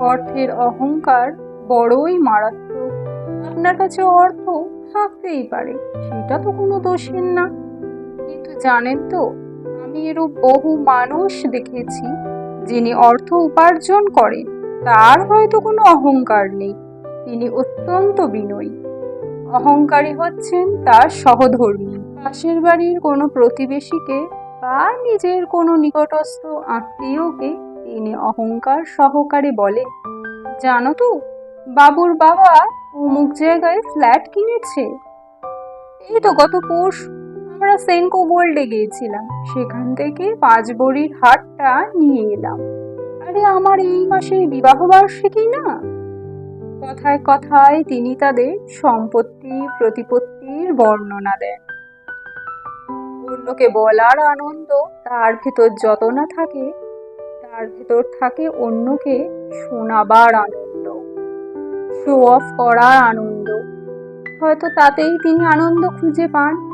অর্থের অহংকার বড়ই মারাত্মক। আপনার কাছে অর্থ থাকতেই পারে, সেটা তো কোনো দোষের না। কিন্তু জানেন তো, আমি এরূপ বহু মানুষ দেখেছি, যিনি অর্থ উপার্জন করেন, তার হয়তো কোনো অহংকার নেই, তিনি অত্যন্ত বিনয়ী। অহংকারী হচ্ছেন তার সহধর্মী। পাশের বাড়ির কোনো প্রতিবেশীকে বা নিজের কোনো নিকটস্থ আত্মীয়কে তিনি অহংকার সহকারে বলে, জানো তো, বাবুর বাবা অমুক জায়গায় ফ্ল্যাট কিনেছে। এই তো গত পরশু আমরা সেনকো গোল্ডে গিয়েছিলাম। সেখান থেকে পাঁচ বড়ির হাটটা নিয়ে এলাম। আরে আমার এই মাসে বিবাহ বার্ষিকী না? কথায় কথায় তিনি তাদের সম্পত্তি, প্রতিপত্তির বর্ণনা দেন। অন্যকে বলার আনন্দ, তার ভেতর যত না থাকে তার ভেতর থাকে অন্যকে শোনাবার আনন্দ শো অফ করার আনন্দ। হয়তো তাতেই তিনি আনন্দ খুঁজে পান।